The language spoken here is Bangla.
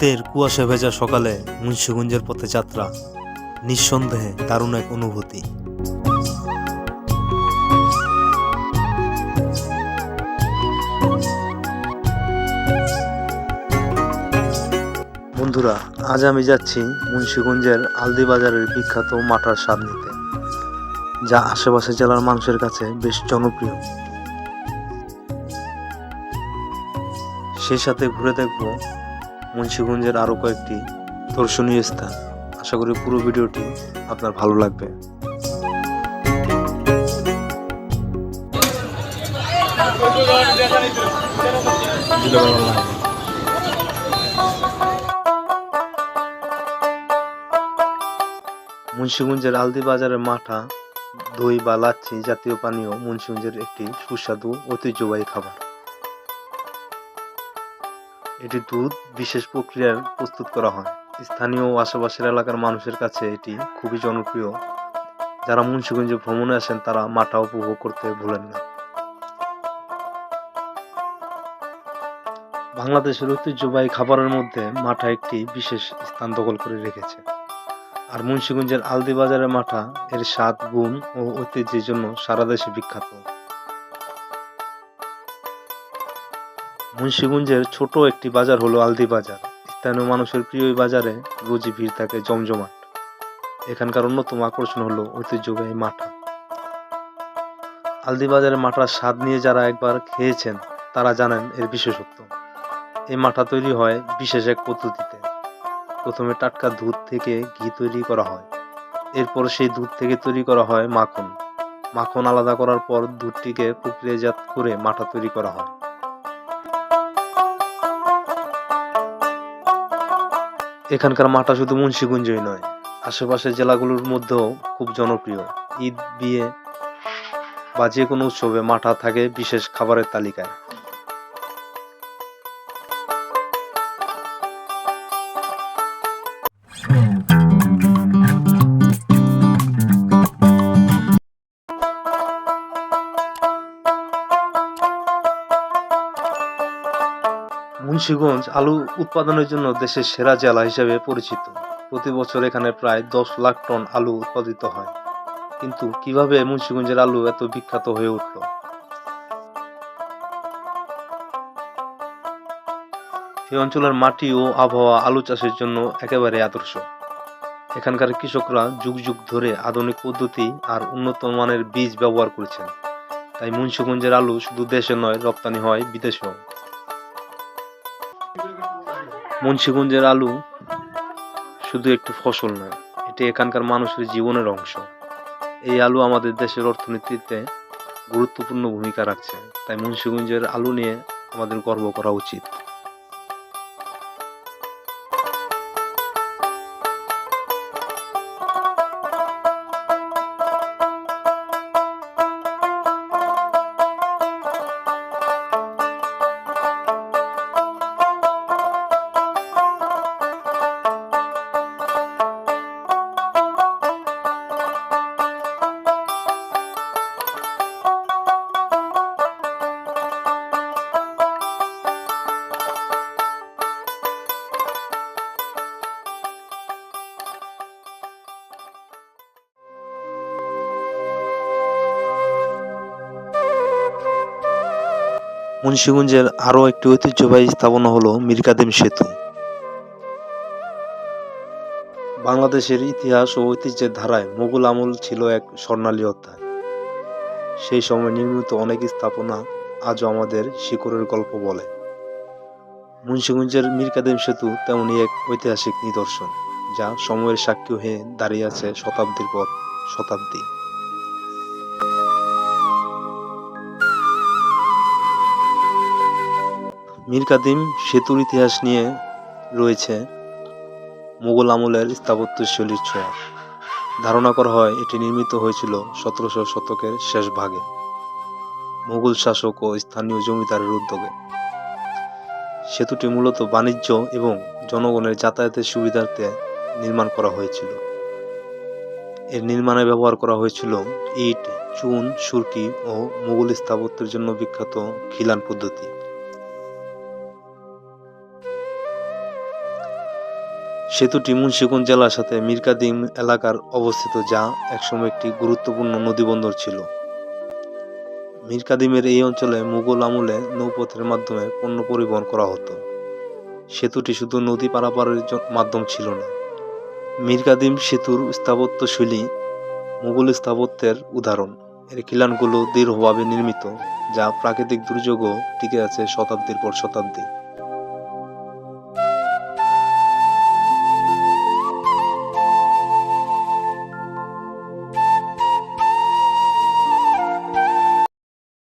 শীতের কুয়াশা ভেজা সকালে মুন্সিগঞ্জের পথে যাত্রা। নিঃসন্দেহে দারুণ এক অনুভূতি। বন্ধুরা, আজ আমি যাচ্ছি মুন্সিগঞ্জের আলদি বাজারের বিখ্যাত মাটার স্বাদ নিতে, যা আশেপাশে জেলার মানুষের কাছে বেশ জনপ্রিয়। সেই সাথে ঘুরে দেখব মুন্সিগঞ্জের আরও কয়েকটি দর্শনীয় স্থান। আশা করি পুরো ভিডিওটি আপনার ভালো লাগবে। মুন্সিগঞ্জের আলদি বাজারের মাঠা, দই বা লাচ্ছি জাতীয় পানীয় মুন্সিগঞ্জের একটি সুস্বাদু ঐতিহ্যবাহী খাবার। এটি দুধ বিশেষ প্রক্রিয়ায় প্রস্তুত করা হয়। স্থানীয় ও আশেপাশের এলাকার মানুষের কাছে এটি খুবই জনপ্রিয়। যারা মুন্সিগঞ্জে ভ্রমণে আসেন, তারা মাঠা উপভোগ করতে ভুলেন না। বাংলাদেশের ঐতিহ্যবাহী খাবারের মধ্যে মাঠা একটি বিশেষ স্থান দখল করে রেখেছে। আর মুন্সিগঞ্জের আলদি বাজারের মাঠা, এর স্বাদ, গুণ ও ঐতিহ্যের জন্য সারা দেশে বিখ্যাত। মুন্সিগঞ্জের ছোট একটি বাজার হলো আলদি বাজার। স্থানীয় মানুষের প্রিয় বাজারে রোজই ভিড় থাকে জমজমাট। এখানকার অন্যতম আকর্ষণ হলো ঐতিহ্যবাহী মাঠা। আলদি বাজারের মাঠার স্বাদ নিয়ে যারা একবার খেয়েছেন, তারা জানেন এর বিশেষত্ব। এই মাঠা তৈরি হয় বিশেষ এক পদ্ধতিতে। প্রথমে টাটকা দুধ থেকে ঘি তৈরি করা হয়। এরপর সেই দুধ থেকে তৈরি করা হয় মাখন। মাখন আলাদা করার পর দুধটিকে প্রক্রিয়াজাত করে মাঠা তৈরি করা হয়। এখানকার মাঠা শুধু মুন্সিগঞ্জই নয়, আশেপাশের জেলাগুলোর মধ্যেও খুব জনপ্রিয়। ঈদ, বিয়ে বা যে কোনো উৎসবে মাঠা থাকে বিশেষ খাবারের তালিকায়। মুন্সিগঞ্জ আলু উৎপাদনের জন্য দেশের সেরা জেলা হিসেবে পরিচিত। প্রতি বছর এখানে প্রায় দশ লাখ টন আলু উৎপাদিত হয়। কিন্তু কীভাবে মুন্সিগঞ্জের আলু এত বিখ্যাত হয়ে উঠল? এই অঞ্চলের মাটি ও আবহাওয়া আলু চাষের জন্য একেবারে আদর্শ। এখানকার কৃষকরা যুগ যুগ ধরে আধুনিক পদ্ধতি আর উন্নত মানের বীজ ব্যবহার করেছেন। তাই মুন্সিগঞ্জের আলু শুধু দেশে নয়, রপ্তানি হয় বিদেশেও। মুন্সিগঞ্জের আলু শুধু একটি ফসল নয়, এটি এখানকার মানুষের জীবনের অংশ। এই আলু আমাদের দেশের অর্থনীতিতে গুরুত্বপূর্ণ ভূমিকা রাখছে, তাই মুন্সীগঞ্জের আলু নিয়ে আমাদের গর্ব করা উচিত। মুন্সিগঞ্জের আরও একটি ঐতিহ্যবাহী স্থাপনা হলো মীরকাদিম সেতু। বাংলাদেশের ইতিহাস ও ঐতিহ্যের ধারায় মুঘল আমল ছিল এক স্বর্ণালী অধ্যায়। সেই সময় নির্মিত অনেক স্থাপনা আজও আমাদের শিকড়ের গল্প বলে। মুন্সিগঞ্জের মীরকাদিম সেতু তেমনই এক ঐতিহাসিক নিদর্শন, যা সময়ের সাক্ষী হয়ে দাঁড়িয়ে আছে শতাব্দীর পর শতাব্দী। মীর কাদিম সেতুর ইতিহাস নিয়ে রয়েছে মুঘল আমলের স্থাপত্যশৈলীর ছোঁয়া। ধারণা করা হয়, এটি নির্মিত হয়েছিল সতেরোশো শতকের শেষ ভাগে। মুঘল শাসক ও স্থানীয় জমিদারের উদ্যোগে। সেতুটি মূলত বাণিজ্য এবং জনগণের যাতায়াতের সুবিধার্থে নির্মাণ করা হয়েছিল। এর নির্মাণে ব্যবহার করা হয়েছিল ইট, চুন, সুরকি ও মুঘল স্থাপত্যের জন্য বিখ্যাত খিলান পদ্ধতি। সেতুটি মুন্সিগঞ্জ জেলার সাথে মিরকাদিম এলাকার অবস্থিত, যা একসময় একটি গুরুত্বপূর্ণ নদীবন্দর ছিল। মিরকাদিমের এই অঞ্চলে মুঘল আমলে নৌপথের মাধ্যমে পণ্য পরিবহন করা হতো। সেতুটি শুধু নদী পারাপারের মাধ্যম ছিল না। মিরকাদিম সেতুর স্থাপত্যশৈলী মুঘল স্থাপত্যের উদাহরণ। এর খিলানগুলো দৃঢ়ভাবে নির্মিত, যা প্রাকৃতিক দুর্যোগও টিকে আছে শতাব্দীর পর শতাব্দী।